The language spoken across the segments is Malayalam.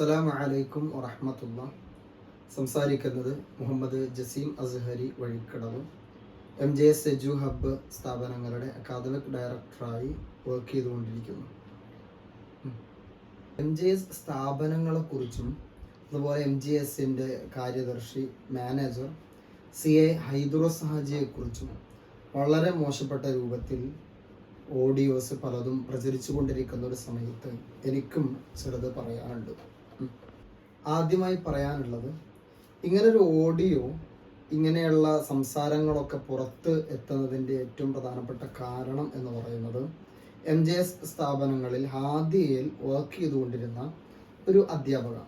അസ്സലാമു അലൈക്കും വറഹമത്തുള്ള. സംസാരിക്കുന്നത് Muhammad Jaseem Azhari Vazhikkadavu M J S edu hub സ്ഥാപനങ്ങളുടെ അക്കാദമിക് ഡയറക്ടറായി വർക്ക് ചെയ്തുകൊണ്ടിരിക്കുന്നു. എം ജെ എസ് സ്ഥാപനങ്ങളെക്കുറിച്ചും അതുപോലെ എം ജി എസിന്റെ കാര്യദർശി മാനേജർ സി എ ഹൈദുറസ് ഹാജിയെക്കുറിച്ചും വളരെ മോശപ്പെട്ട രൂപത്തിൽ ഓഡിയോസ് പലതും പ്രചരിച്ചു കൊണ്ടിരിക്കുന്ന ഒരു സമയത്ത് എനിക്കും ചെറുത് പറയാനുണ്ട്. ആദ്യമായി പറയാനുള്ളത് ഇങ്ങനൊരു ഓഡിയോ ഇങ്ങനെയുള്ള സംസാരങ്ങളൊക്കെ പുറത്ത് എത്തുന്നതിന്റെ ഏറ്റവും പ്രധാനപ്പെട്ട കാരണം എന്ന് പറയുന്നത് എം ജെ എസ് സ്ഥാപനങ്ങളിൽ ഹാദിയയിൽ വർക്ക് ചെയ്തുകൊണ്ടിരുന്ന ഒരു അധ്യാപക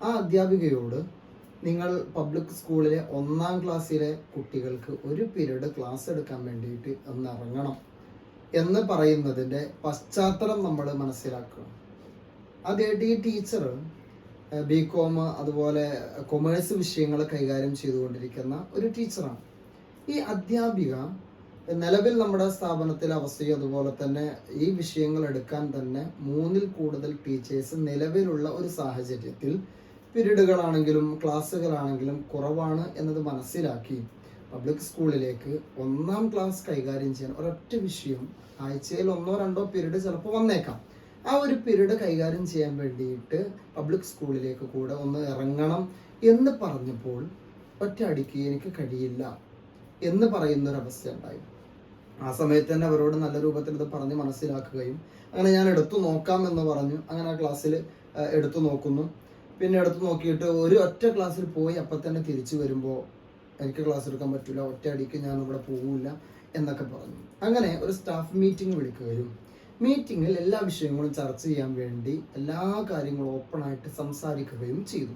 ആ അധ്യാപികയോട് നിങ്ങൾ പബ്ലിക് സ്കൂളിലെ ഒന്നാം ക്ലാസ്സിലെ കുട്ടികൾക്ക് ഒരു പീരീഡ് ക്ലാസ് എടുക്കാൻ വേണ്ടിയിട്ട് ഒന്ന് ഇറങ്ങണം എന്ന് പറയുന്നതിന്റെ പശ്ചാത്തലം നമ്മൾ മനസ്സിലാക്കുക അതേ ടീച്ചർ ബി കോം അതുപോലെ കൊമേഴ്സ് വിഷയങ്ങൾ കൈകാര്യം ചെയ്തുകൊണ്ടിരിക്കുന്ന ഒരു ടീച്ചറാണ് ഈ അധ്യാപിക നിലവിൽ നമ്മുടെ സ്ഥാപനത്തിലെ അവസ്ഥയും അതുപോലെ തന്നെ ഈ വിഷയങ്ങൾ എടുക്കാൻ തന്നെ മൂന്നിൽ കൂടുതൽ ടീച്ചേഴ്സ് നിലവിലുള്ള ഒരു സാഹചര്യത്തിൽ പിരീഡുകളാണെങ്കിലും ക്ലാസ്സുകളാണെങ്കിലും കുറവാണ് എന്നത് മനസ്സിലാക്കി പബ്ലിക് സ്കൂളിലേക്ക് ഒന്നാം ക്ലാസ് കൈകാര്യം ചെയ്യാൻ ഒരൊറ്റ വിഷയം ആഴ്ചയിൽ ഒന്നോ രണ്ടോ പിരീഡ് ചിലപ്പോൾ വന്നേക്കാം. ആ ഒരു പീരീഡ് കൈകാര്യം ചെയ്യാൻ വേണ്ടിയിട്ട് പബ്ലിക് സ്കൂളിലേക്ക് കൂടെ ഒന്ന് ഇറങ്ങണം എന്ന് പറഞ്ഞപ്പോൾ ഒറ്റ അടിക്ക് എനിക്ക് കഴിയില്ല എന്ന് പറയുന്ന ഒരു അവസ്ഥ ഉണ്ടായി. ആ സമയത്ത് തന്നെ അവരോട് നല്ല രൂപത്തിൽ ഇത് പറഞ്ഞ് മനസ്സിലാക്കുകയും അങ്ങനെ ഞാൻ എടുത്തു നോക്കാം എന്ന് പറഞ്ഞു. അങ്ങനെ ആ ക്ലാസ്സിൽ എടുത്തു നോക്കുന്നു. പിന്നെ എടുത്തു നോക്കിയിട്ട് ഒരു ഒറ്റ ക്ലാസ്സിൽ പോയി അപ്പം തന്നെ തിരിച്ചു വരുമ്പോൾ എനിക്ക് ക്ലാസ് എടുക്കാൻ പറ്റില്ല ഒറ്റ അടിക്ക് ഞാൻ ഇവിടെ പോകില്ല എന്നൊക്കെ പറഞ്ഞു. അങ്ങനെ ഒരു സ്റ്റാഫ് മീറ്റിംഗ് വിളിക്കുകയും മീറ്റിങ്ങിൽ എല്ലാ വിഷയങ്ങളും ചർച്ച ചെയ്യാൻ വേണ്ടി എല്ലാ കാര്യങ്ങളും ഓപ്പണായിട്ട് സംസാരിക്കുകയും ചെയ്തു.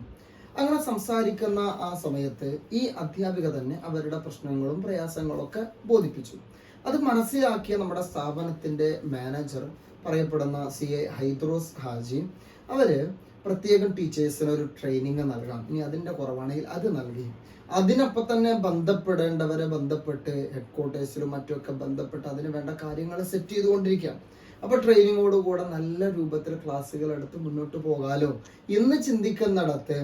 അങ്ങനെ സംസാരിക്കുന്ന ആ സമയത്ത് ഈ അധ്യാപിക തന്നെ അവരുടെ പ്രശ്നങ്ങളും പ്രയാസങ്ങളും ഒക്കെ ബോധിപ്പിച്ചു. അത് മനസ്സിലാക്കിയ നമ്മുടെ സ്ഥാപനത്തിന്റെ മാനേജർ പറയപ്പെടുന്ന സി എ ഹൈദ്രോസ് ഹാജി അവർ പ്രത്യേകം ടീച്ചേഴ്സിന് ഒരു ട്രെയിനിങ് നൽകാം. ഇനി അതിന്റെ കുറവാണെങ്കിൽ അത് നൽകി. അതിനൊപ്പം തന്നെ ബന്ധപ്പെടേണ്ടവരെ ബന്ധപ്പെട്ട് ഹെഡ് ക്വാർട്ടേഴ്സിലും മറ്റുമൊക്കെ ബന്ധപ്പെട്ട് അതിന് വേണ്ട കാര്യങ്ങൾ സെറ്റ് ചെയ്തുകൊണ്ടിരിക്കാം അപ്പൊ ട്രെയിനിങ്ങോട് കൂടെ നല്ല രൂപത്തിൽ ക്ലാസ്സുകൾ എടുത്ത് മുന്നോട്ട് പോകാലോ എന്ന് ചിന്തിക്കുന്നിടത്ത്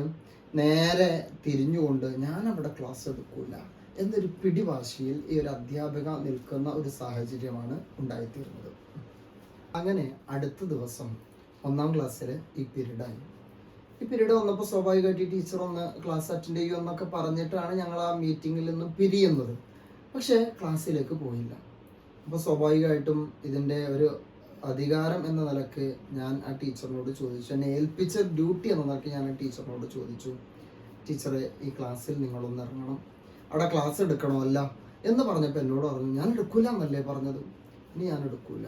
നേരെ തിരിഞ്ഞുകൊണ്ട് ഞാൻ അവിടെ ക്ലാസ് എടുക്കൂല എന്നൊരു പിടിവാശിയിൽ ഈ ഒരു അധ്യാപിക നിൽക്കുന്ന ഒരു സാഹചര്യമാണ് ഉണ്ടായിത്തീർന്നത്. അങ്ങനെ അടുത്ത ദിവസം ഒന്നാം ക്ലാസ്സിൽ ഈ പീരീഡായി. ഈ പീരീഡ് വന്നപ്പോൾ സ്വാഭാവികമായിട്ട് ടീച്ചർ ഒന്ന് ക്ലാസ് അറ്റൻഡ് ചെയ്യുമെന്നൊക്കെ പറഞ്ഞിട്ടാണ് ഞങ്ങൾ ആ മീറ്റിങ്ങിൽ നിന്നും പിരിയുന്നത്. പക്ഷേ ക്ലാസ്സിലേക്ക് പോയില്ല. അപ്പോൾ സ്വാഭാവികമായിട്ടും ഇതിന്റെ ഒരു അധികാരം എന്ന നിലയ്ക്ക് ഞാൻ ആ ടീച്ചറിനോട് ചോദിച്ചു. എന്നെ ഏൽപ്പിച്ച ഡ്യൂട്ടി എന്ന നിലയ്ക്ക് ഞാൻ ആ ടീച്ചറിനോട് ചോദിച്ചു. ടീച്ചറെ ഈ ക്ലാസ്സിൽ നിങ്ങളൊന്ന് ഇറങ്ങണം. അവിടെ ക്ലാസ് എടുക്കണോ അല്ല എന്ന് പറഞ്ഞപ്പോൾ എന്നോട് പറഞ്ഞു ഞാൻ എടുക്കൂല എന്നല്ലേ പറഞ്ഞത്? ഇനി ഞാൻ എടുക്കൂല.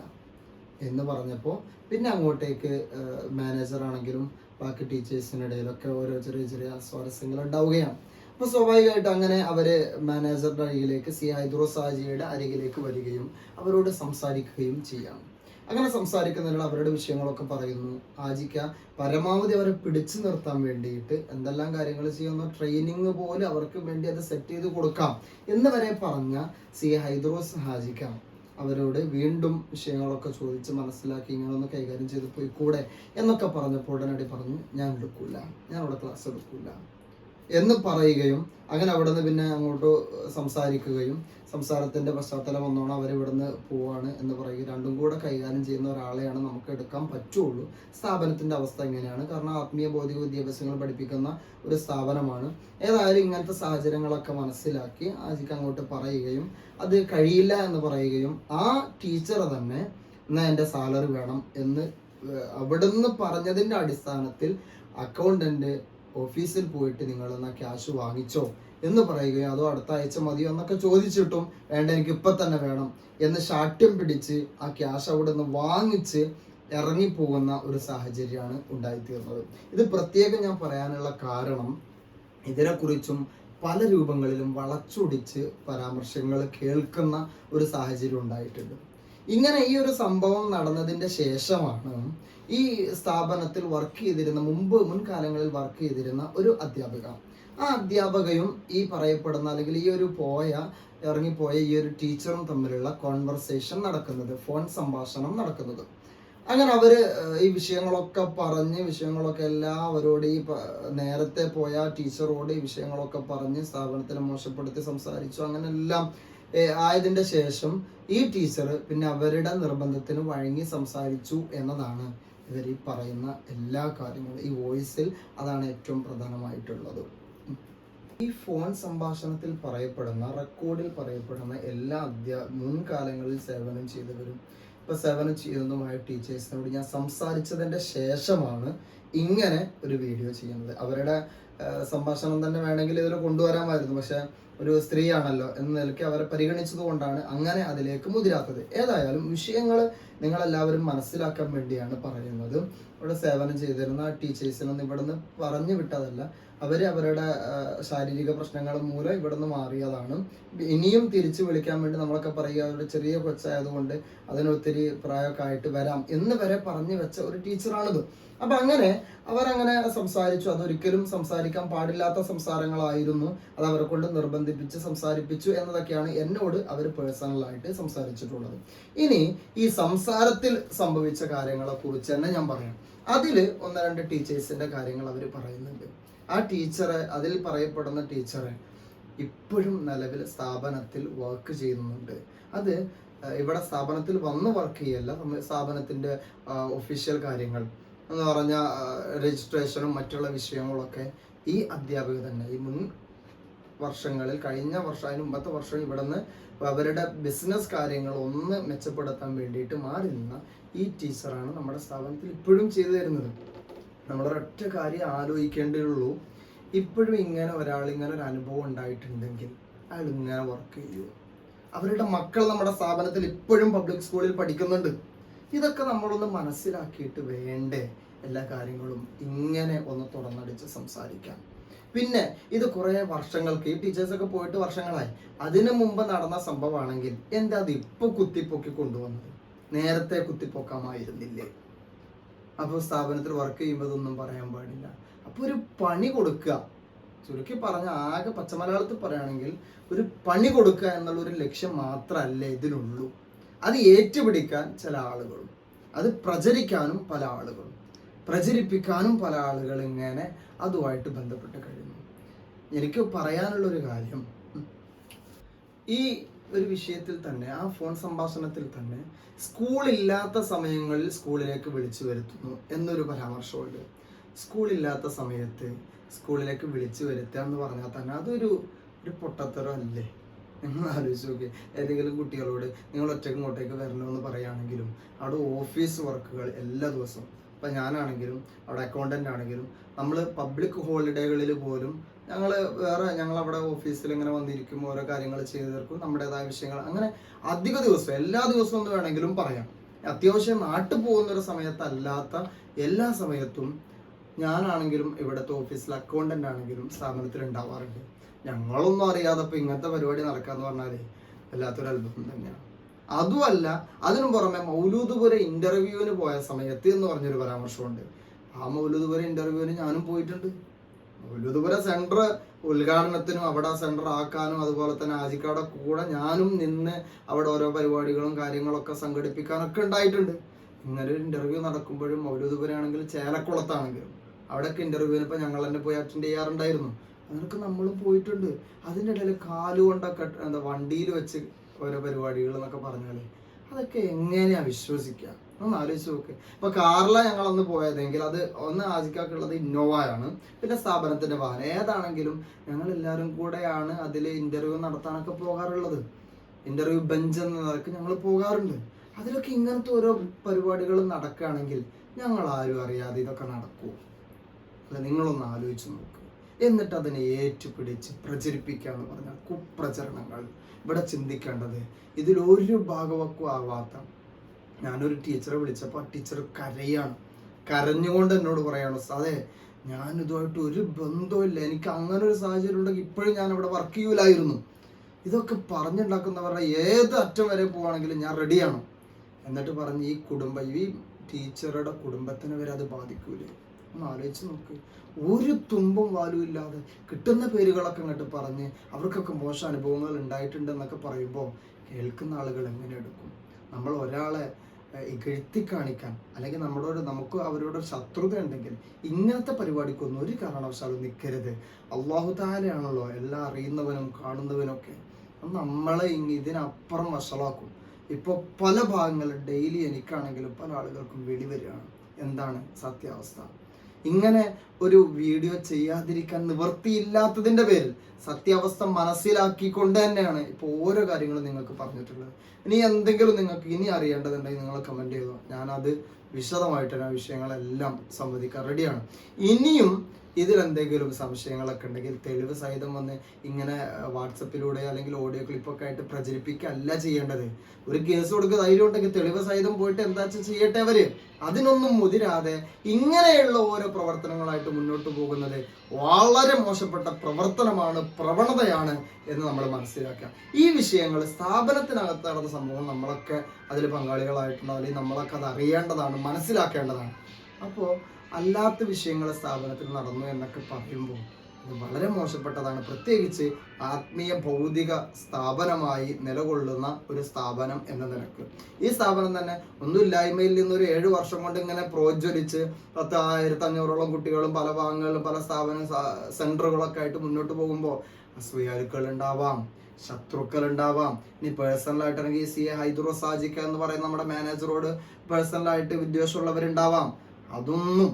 എന്ന് പറഞ്ഞപ്പോൾ പിന്നെ അങ്ങോട്ടേക്ക് മാനേജർ ആണെങ്കിലും ബാക്കി ടീച്ചേഴ്സിനിടയിലൊക്കെ ഓരോ ചെറിയ ചെറിയ സ്വാരസ്യങ്ങൾ ഉണ്ടാവുകയാണ്. അപ്പോൾ സ്വാഭാവികമായിട്ട് അങ്ങനെ അവർ മാനേജറുടെ അരികിലേക്ക് സി ഹൈദ്രോ സാജിയുടെ അരികിലേക്ക് വരികയും അവരോട് സംസാരിക്കുകയും ചെയ്യാം അങ്ങനെ സംസാരിക്കുന്നതിൽ അവരുടെ വിഷയങ്ങളൊക്കെ പറയുന്നു. ആജിക്ക പരമാവധി അവരെ പിടിച്ചു നിർത്താൻ വേണ്ടിയിട്ട് എന്തെല്ലാം കാര്യങ്ങൾ ചെയ്യുന്ന? ട്രെയിനിങ് പോലെ അവർക്ക് വേണ്ടി അത് സെറ്റ് ചെയ്ത് കൊടുക്കാം എന്ന് വരെ പറഞ്ഞ സി ഹൈദ്രോസ് ഹാജിക്ക അവരോട് വീണ്ടും വിഷയങ്ങളൊക്കെ ചോദിച്ച് മനസ്സിലാക്കി ഇങ്ങനൊന്ന് കൈകാര്യം ചെയ്ത് പോയി കൂടെ എന്നൊക്കെ പറഞ്ഞപ്പോൾ ഉടനടി പറഞ്ഞു ഞാൻ എടുക്കൂല. ഞാൻ അവിടെ ക്ലാസ് എടുക്കൂല. എന്ന് പറയുകയും അങ്ങനെ അവിടെ നിന്ന് പിന്നെ അങ്ങോട്ട് സംസാരിക്കുകയും സംസാരത്തിന്റെ പശ്ചാത്തലം വന്നോണം അവർ ഇവിടുന്ന് പോവാണ് എന്ന് പറയുക രണ്ടും കൂടെ കൈകാര്യം ചെയ്യുന്ന ഒരാളെയാണ് നമുക്ക് എടുക്കാൻ പറ്റുള്ളൂ. സ്ഥാപനത്തിന്റെ അവസ്ഥ എങ്ങനെയാണ്? കാരണം ആത്മീയ ഭൗതിക വിദ്യാഭ്യാസങ്ങൾ പഠിപ്പിക്കുന്ന ഒരു സ്ഥാപനമാണ്. ഏതായാലും ഇങ്ങനത്തെ സാഹചര്യങ്ങളൊക്കെ മനസ്സിലാക്കി ആജിക്ക് അങ്ങോട്ട് പറയുകയും അത് കഴിയില്ല എന്ന് പറയുകയും ആ ടീച്ചർ തന്നെ എന്നാ എന്റെ സാലറി വേണം എന്ന് അവിടുന്ന് പറഞ്ഞതിന്റെ അടിസ്ഥാനത്തിൽ അക്കൗണ്ടന്റ് ഓഫീസിൽ പോയിട്ട് നിങ്ങൾ എന്നാ ക്യാഷ് വാങ്ങിച്ചോ എന്ന് പറയുകയോ അതോ അടുത്ത ആഴ്ച മതിയോ എന്നൊക്കെ ചോദിച്ചിട്ടും വേണ്ട എനിക്ക് ഇപ്പൊ തന്നെ വേണം എന്ന് ശാഠ്യം പിടിച്ച് ആ ക്യാഷ് അവിടെ നിന്ന് വാങ്ങിച്ച് ഇറങ്ങിപ്പോകുന്ന ഒരു സാഹചര്യമാണ് ഉണ്ടായിത്തീർന്നത്. ഇത് പ്രത്യേകം ഞാൻ പറയാനുള്ള കാരണം ഇതിനെക്കുറിച്ചും പല രൂപങ്ങളിലും വളച്ചൊടിച്ച് പരാമർശങ്ങൾ കേൾക്കുന്ന ഒരു സാഹചര്യം ഉണ്ടായിട്ടുണ്ട്. ഇങ്ങനെ ഈ ഒരു സംഭവം നടന്നതിന്റെ ശേഷമാണ് ഈ സ്ഥാപനത്തിൽ വർക്ക് ചെയ്തിരുന്ന മുമ്പ് മുൻകാലങ്ങളിൽ വർക്ക് ചെയ്തിരുന്ന ഒരു അധ്യാപിക. ആ അധ്യാപകയും ഈ പറയപ്പെടുന്ന അല്ലെങ്കിൽ ഈ ഒരു പോയ ഇറങ്ങിപ്പോയ ഈ ഒരു ടീച്ചറും തമ്മിലുള്ള കോൺവെർസേഷൻ നടക്കുന്നത് ഫോൺ സംഭാഷണം നടക്കുന്നത്. അങ്ങനെ അവർ ഈ വിഷയങ്ങളൊക്കെ പറഞ്ഞ് വിഷയങ്ങളൊക്കെ എല്ലാവരോട് ഈ നേരത്തെ പോയ ടീച്ചറോട് ഈ വിഷയങ്ങളൊക്കെ പറഞ്ഞ് സ്ഥാപനത്തിനെ മോശപ്പെടുത്തി സംസാരിച്ചു. അങ്ങനെ എല്ലാം ഏഹ്, ആയതിന്റെ ശേഷം ഈ ടീച്ചർ പിന്നെ അവരുടെ നിർബന്ധത്തിന് വഴങ്ങി സംസാരിച്ചു എന്നതാണ് ഇവർ ഈ പറയുന്ന എല്ലാ കാര്യങ്ങളും. ഈ വോയിസിൽ അതാണ് ഏറ്റവും പ്രധാനമായിട്ടുള്ളത്. ഈ ഫോൺ സംഭാഷണത്തിൽ പറയപ്പെടുന്ന റെക്കോർഡിൽ പറയപ്പെടുന്ന എല്ലാ അധ്യാ മുൻകാലങ്ങളിൽ സേവനം ചെയ്തവരും ഇപ്പൊ സേവനം ചെയ്യുന്നതുമായ ടീച്ചേഴ്സിനോട് ഞാൻ സംസാരിച്ചതിന്റെ ശേഷമാണ് ഇങ്ങനെ ഒരു വീഡിയോ ചെയ്യുന്നത്. അവരുടെ സംഭാഷണം തന്നെ വേണമെങ്കിൽ ഇതിൽ കൊണ്ടുവരാമായിരുന്നു. പക്ഷെ ഒരു സ്ത്രീയാണല്ലോ എന്ന നിലയ്ക്ക് അവരെ പരിഗണിച്ചത് കൊണ്ടാണ് അങ്ങനെ അതിലേക്ക് മുതിരാത്തത്. ഏതായാലും വിഷയങ്ങൾ നിങ്ങളെല്ലാവരും മനസ്സിലാക്കാൻ വേണ്ടിയാണ് പറയുന്നത്. ഇവിടെ സേവനം ചെയ്തിരുന്ന ടീച്ചേഴ്സിനൊന്നും ഇവിടെ നിന്ന് പറഞ്ഞു വിട്ടതല്ല. അവർ അവരുടെ ശാരീരിക പ്രശ്നങ്ങൾ മൂലം ഇവിടെ നിന്ന് മാറിയതാണ്. ഇനിയും തിരിച്ചു വിളിക്കാൻ വേണ്ടി നമ്മളൊക്കെ പറയുക അവരുടെ ചെറിയ കൊച്ചായതുകൊണ്ട് അതിനൊത്തിരി പ്രായമൊക്കെ ആയിട്ട് വരാം എന്ന് വരെ പറഞ്ഞു വെച്ച ഒരു ടീച്ചറാണിത്. അപ്പൊ അങ്ങനെ അവരങ്ങനെ സംസാരിച്ചു. അതൊരിക്കലും സംസാരിക്കാൻ പാടില്ലാത്ത സംസാരങ്ങളായിരുന്നു. അത് അവരെ കൊണ്ട് നിർബന്ധിപ്പിച്ച് സംസാരിപ്പിച്ചു എന്നതൊക്കെയാണ് എന്നോട് അവർ പേഴ്സണലായിട്ട് സംസാരിച്ചിട്ടുള്ളത്. ഇനി ഈ സംസാരത്തിൽ സംഭവിച്ച കാര്യങ്ങളെ കുറിച്ച് തന്നെ ഞാൻ പറയാം. അതിൽ ഒന്ന് രണ്ട് ടീച്ചേഴ്സിന്റെ കാര്യങ്ങൾ അവർ പറയുന്നുണ്ട്. ആ ടീച്ചറെ അതിൽ പറയപ്പെടുന്ന ടീച്ചറെ ഇപ്പോഴും നിലവിൽ സ്ഥാപനത്തിൽ വർക്ക് ചെയ്യുന്നുണ്ട്. അത് ഇവിടെ സ്ഥാപനത്തിൽ വന്ന് വർക്ക് ചെയ്യല്ല സ്ഥാപനത്തിന്റെ ഒഫീഷ്യൽ കാര്യങ്ങൾ എന്ന് പറഞ്ഞ രജിസ്ട്രേഷനും മറ്റുള്ള വിഷയങ്ങളൊക്കെ ഈ അധ്യാപിക തന്നെ ഈ മുൻ വർഷങ്ങളിൽ കഴിഞ്ഞ വർഷം അതിന് മുമ്പത്തെ വർഷം ഇവിടുന്ന് അവരുടെ ബിസിനസ് കാര്യങ്ങൾ ഒന്ന് മെച്ചപ്പെടുത്താൻ വേണ്ടിയിട്ട് മാറി നിന്ന ഈ ടീച്ചറാണ് നമ്മുടെ സ്ഥാപനത്തിൽ ഇപ്പോഴും ചെയ്തു തരുന്നത്. നമ്മളൊരൊറ്റ കാര്യം ആലോചിക്കേണ്ടതുള്ളൂ ഇപ്പോഴും ഇങ്ങനെ ഒരാൾ ഇങ്ങനെ ഒരു അനുഭവം ഉണ്ടായിട്ടുണ്ടെങ്കിൽ അയാൾ ഇങ്ങനെ വർക്ക് ചെയ്യൂ അവരുടെ മക്കൾ നമ്മുടെ സ്ഥാപനത്തിൽ ഇപ്പോഴും പബ്ലിക് സ്കൂളിൽ പഠിക്കുന്നുണ്ട്. ഇതൊക്കെ നമ്മളൊന്ന് മനസ്സിലാക്കിയിട്ട് വേണ്ടേ എല്ലാ കാര്യങ്ങളും ഇങ്ങനെ ഒന്ന് തുറന്നടിച്ച് സംസാരിക്കാം പിന്നെ ഇത് കുറെ വർഷങ്ങൾക്ക് ഈ ടീച്ചേഴ്സൊക്കെ പോയിട്ട് വർഷങ്ങളായി. അതിനു മുമ്പ് നടന്ന സംഭവമാണെങ്കിൽ എന്താ അത് ഇപ്പൊ കുത്തിപ്പൊക്കി കൊണ്ടുവന്നത്? നേരത്തെ കുത്തിപ്പൊക്കാമായിരുന്നില്ലേ. അപ്പോൾ സ്ഥാപനത്തിൽ വർക്ക് ചെയ്യുമ്പോൾ ഇതൊന്നും പറയാൻ പാടില്ല. അപ്പോൾ ഒരു പണി കൊടുക്കുക. ചുരുക്കി പറഞ്ഞ ആകെ പച്ചമലയാളത്തിൽ പറയുകയാണെങ്കിൽ ഒരു പണി കൊടുക്കുക എന്നുള്ള ഒരു ലക്ഷ്യം മാത്രമല്ല ഇതിനുള്ളൂ അത് ഏറ്റുപിടിക്കാൻ ചില ആളുകളും അത് പ്രചരിക്കാനും പല ആളുകളും പ്രചരിപ്പിക്കാനും പല ആളുകൾ ഇങ്ങനെ അതുമായിട്ട് ബന്ധപ്പെട്ട് കഴിയുന്നു എനിക്ക് പറയാനുള്ളൊരു കാര്യം ഈ ഒരു വിഷയത്തിൽ തന്നെ ആ ഫോൺ സംഭാഷണത്തിൽ തന്നെ സ്കൂളില്ലാത്ത സമയങ്ങളിൽ സ്കൂളിലേക്ക് വിളിച്ചു വരുത്തുന്നു എന്നൊരു പരാമർശമുണ്ട്. സ്കൂളില്ലാത്ത സമയത്ത് സ്കൂളിലേക്ക് വിളിച്ചു വരുത്തുക എന്ന് പറഞ്ഞാൽ തന്നെ അതൊരു ഒരു പൊട്ടത്തരം അല്ലേ? നിങ്ങൾ ആലോചിച്ച് നോക്കി. ഏതെങ്കിലും കുട്ടികളോട് നിങ്ങൾ ഒറ്റയ്ക്ക് ഇങ്ങോട്ടേക്ക് വരണമെന്ന് പറയുകയാണെങ്കിലും അവിടെ ഓഫീസ് വർക്കുകൾ എല്ലാ ദിവസവും ഇപ്പം ഞാനാണെങ്കിലും അവിടെ അക്കൗണ്ടന്റ് ആണെങ്കിലും നമ്മൾ പബ്ലിക് ഹോളിഡേകളിൽ പോലും ഞങ്ങൾ വേറെ ഞങ്ങൾ അവിടെ ഓഫീസിൽ ഇങ്ങനെ വന്നിരിക്കും ഓരോ കാര്യങ്ങൾ ചെയ്തു തീർക്കും നമ്മുടേതായ വിഷയങ്ങൾ. അങ്ങനെ അധിക ദിവസം എല്ലാ ദിവസവും എന്ന് വേണമെങ്കിലും പറയാം. അത്യാവശ്യം നാട്ടിൽ പോകുന്ന ഒരു സമയത്തല്ലാത്ത എല്ലാ സമയത്തും ഞാനാണെങ്കിലും ഇവിടുത്തെ ഓഫീസിൽ അക്കൗണ്ടന്റ് ആണെങ്കിലും സ്ഥാപനത്തിൽ ഉണ്ടാവാറുണ്ട്. ഞങ്ങളൊന്നും അറിയാതെ ഇപ്പം ഇങ്ങനത്തെ പരിപാടി നടക്കാന്ന് പറഞ്ഞാൽ വല്ലാത്തൊരു അത്ഭുതം തന്നെയാണ്. അതുമല്ല അതിനു പുറമെ മൗലൂദ്പുര ഇന്റർവ്യൂവിന് പോയ സമയത്ത് എന്ന് പറഞ്ഞൊരു പരാമർശമുണ്ട്. ആ മൗലൂദ്പുര ഇന്റർവ്യൂവിന് ഞാനും പോയിട്ടുണ്ട്. മൗലൂദ്പുര സെന്റർ ഉദ്ഘാടനത്തിനും അവിടെ സെന്റർ ആക്കാനും അതുപോലെ തന്നെ ആജിക്കാടെ കൂടെ ഞാനും നിന്ന് അവിടെ ഓരോ പരിപാടികളും കാര്യങ്ങളൊക്കെ സംഘടിപ്പിക്കാനൊക്കെ ഉണ്ടായിട്ടുണ്ട്. ഇങ്ങനെ ഒരു ഇന്റർവ്യൂ നടക്കുമ്പോഴും മൗലൂദുപുരാണെങ്കിൽ ചേലക്കുളത്താണെങ്കിലും അവിടെയൊക്കെ ഇന്റർവ്യൂവിന് ഇപ്പൊ ഞങ്ങൾ തന്നെ പോയി അറ്റൻഡ് ചെയ്യാറുണ്ടായിരുന്നു. അതിനൊക്കെ നമ്മളും പോയിട്ടുണ്ട്. അതിന്റെ ഇടയിൽ കാലുകൊണ്ടൊക്കെ എന്താ വണ്ടിയിൽ വെച്ച് ഓരോ പരിപാടികൾ എന്നൊക്കെ പറഞ്ഞാൽ അതൊക്കെ എങ്ങനെയാ വിശ്വസിക്കുക ഒന്ന് ആലോചിച്ച് നോക്ക്. ഇപ്പൊ കാറില ഞങ്ങൾ അന്ന് പോയതെങ്കിൽ അത് ഒന്ന് ആജിക്കാക്കുള്ളത് ഇന്നോവയാണ്. പിന്നെ സ്ഥാപനത്തിന്റെ വാഹനം. ഏതാണെങ്കിലും ഞങ്ങൾ എല്ലാവരും കൂടെയാണ് അതിൽ ഇന്റർവ്യൂ നടത്താനൊക്കെ പോകാറുള്ളത്. ഇന്റർവ്യൂ ബെഞ്ച് എന്നതൊക്കെ ഞങ്ങൾ പോകാറുണ്ട്. അതിലൊക്കെ ഇങ്ങനത്തെ ഓരോ പരിപാടികൾ നടക്കുകയാണെങ്കിൽ ഞങ്ങൾ ആരും അറിയാതെ ഇതൊക്കെ നടക്കൂ. അല്ല നിങ്ങളൊന്ന് ആലോചിച്ച് നോക്ക്. എന്നിട്ട് അതിനെ ഏറ്റുപിടിച്ച് പ്രചരിപ്പിക്കുക എന്ന് പറഞ്ഞാൽ കുപ്രചരണങ്ങൾ ഇവിടെ ചിന്തിക്കേണ്ടത് ഇതിലൊരു ഭാഗവക്കും ആവാത്ത ഞാനൊരു ടീച്ചറെ വിളിച്ചപ്പോൾ ആ ടീച്ചർ കരയാണ്. കരഞ്ഞുകൊണ്ട് എന്നോട് പറയാണ് അതെ ഞാൻ ഇതുമായിട്ട് ഒരു ബന്ധമില്ല എനിക്ക് അങ്ങനെ ഒരു സാഹചര്യം ഉണ്ടെങ്കിൽ ഇപ്പോഴും ഞാൻ ഇവിടെ വർക്ക് ചെയ്യൂലായിരുന്നു. ഇതൊക്കെ പറഞ്ഞുണ്ടാക്കുന്നവരുടെ ഏത് അറ്റം വരെ പോവാണെങ്കിലും ഞാൻ റെഡിയാണ് എന്നിട്ട് പറഞ്ഞ് ഈ കുടുംബം ഈ ടീച്ചറുടെ കുടുംബത്തിനെ വരെ അത് ബാധിക്കൂലേ? ഒന്ന് ആലോചിച്ച് നോക്ക്. ഒരു തുമ്പും വാലും ഇല്ലാതെ കിട്ടുന്ന പേരുകളൊക്കെ അങ്ങോട്ട് പറഞ്ഞ് അവർക്കൊക്കെ മോശം അനുഭവങ്ങൾ ഉണ്ടായിട്ടുണ്ട് എന്നൊക്കെ പറയുമ്പോൾ കേൾക്കുന്ന ആളുകൾ എങ്ങനെ എടുക്കും? നമ്മൾ ഒരാളെ ഇകഴ്ത്തി കാണിക്കാൻ അല്ലെങ്കിൽ നമ്മളോട് നമുക്ക് അവരോട് ശത്രുത ഉണ്ടെങ്കിൽ ഇങ്ങനത്തെ പരിപാടിക്കൊന്നും ഒരു കാരണവശാലും നിൽക്കരുത്. അള്ളാഹു എല്ലാം അറിയുന്നവനും കാണുന്നവനൊക്കെ. നമ്മളെ ഇനി ഇതിനപ്പുറം വഷളാക്കും. ഇപ്പോൾ പല ഭാഗങ്ങളും ഡെയിലി എനിക്കാണെങ്കിലും പല ആളുകൾക്കും വെടി വരികയാണ്. എന്താണ് സത്യാവസ്ഥ? ഇങ്ങനെ ഒരു വീഡിയോ ചെയ്യാതിരിക്കാൻ നിവൃത്തിയില്ലാത്തതിന്റെ പേരിൽ സത്യാവസ്ഥ മനസ്സിലാക്കിക്കൊണ്ട് തന്നെയാണ് ഇപ്പോൾ ഓരോ കാര്യങ്ങളും നിങ്ങൾക്ക് പറഞ്ഞിട്ടുള്ളത്. ഇനി എന്തെങ്കിലും നിങ്ങൾക്ക് ഇനി അറിയേണ്ടതുണ്ടെങ്കിൽ നിങ്ങൾ കമന്റ് ചെയ്തോ. ഞാനത് വിശദമായിട്ട് ആ വിഷയങ്ങളെല്ലാം സംവദിക്കാൻ റെഡിയാണ് ഇനിയും ഇതിലെന്തെങ്കിലും സംശയങ്ങളൊക്കെ ഉണ്ടെങ്കിൽ തെളിവ് സഹിതം വന്ന് ഇങ്ങനെ വാട്സപ്പിലൂടെ അല്ലെങ്കിൽ ഓഡിയോ ക്ലിപ്പൊക്കെ ആയിട്ട് പ്രചരിപ്പിക്കുകയല്ല ചെയ്യേണ്ടത്. ഒരു കേസ് കൊടുക്കുക ധൈര്യം ഉണ്ടെങ്കിൽ തെളിവ് സഹിതം പോയിട്ട് എന്താ വെച്ചാൽ ചെയ്യട്ടെ അവർ. അതിനൊന്നും മുതിരാതെ ഇങ്ങനെയുള്ള ഓരോ പ്രവർത്തനങ്ങളായിട്ട് മുന്നോട്ട് പോകുന്നത് വളരെ മോശപ്പെട്ട പ്രവർത്തനമാണ് പ്രവണതയാണ് എന്ന് നമ്മൾ മനസ്സിലാക്കുക. ഈ വിഷയങ്ങൾ സ്ഥാപനത്തിനകത്ത് നടന്ന സംഭവം നമ്മളൊക്കെ അതിൽ പങ്കാളികളായിട്ടുണ്ടാവും അല്ലെങ്കിൽ നമ്മളൊക്കെ അത് അറിയേണ്ടതാണ് മനസ്സിലാക്കേണ്ടതാണ്. അപ്പോൾ അല്ലാത്ത വിഷയങ്ങൾ സ്ഥാപനത്തിൽ നടന്നു എന്നൊക്കെ പറയുമ്പോൾ ഇത് വളരെ മോശപ്പെട്ടതാണ്. പ്രത്യേകിച്ച് ആത്മീയ ഭൗതിക സ്ഥാപനമായി നിലകൊള്ളുന്ന ഒരു സ്ഥാപനം എന്ന നിലയ്ക്ക്. ഈ സ്ഥാപനം തന്നെ ഒന്നുമില്ലായ്മയിൽ നിന്ന് ഒരു ഏഴ് വർഷം കൊണ്ട് ഇങ്ങനെ പ്രോജ്വലിച്ച് പത്ത് ആയിരത്തി അഞ്ഞൂറോളം കുട്ടികളും പല ഭാഗങ്ങളിലും പല സ്ഥാപന സെന്ററുകളൊക്കെ ആയിട്ട് മുന്നോട്ട് പോകുമ്പോൾ അസൂയാലുക്കൾ ഉണ്ടാവാം ശത്രുക്കൾ ഉണ്ടാവാം ഇനി പേഴ്സണലായിട്ടാണെങ്കിൽ സി എ ഹൈദുറോ സാജിക്ക എന്ന് പറയുന്ന നമ്മുടെ മാനേജറോട് പേഴ്സണലായിട്ട് വിദ്വേഷമുള്ളവരുണ്ടാവാം. അതൊന്നും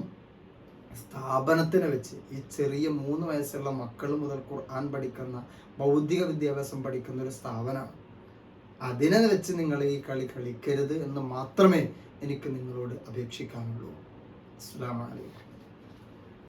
സ്ഥാപനത്തിനെ വെച്ച് ഈ ചെറിയ മൂന്ന് വയസ്സുള്ള മക്കൾ മുതൽ ഖുർആൻ പഠിക്കുന്ന ഭൗതിക വിദ്യാഭ്യാസം പഠിക്കുന്ന ഒരു സ്ഥാപനമാണ്. അതിനെ വെച്ച് നിങ്ങൾ ഈ കളി കളിക്കരുത് എന്ന് മാത്രമേ എനിക്ക് നിങ്ങളോട് അപേക്ഷിക്കാനുള്ളൂ. അസ്സാം വലൈക്കും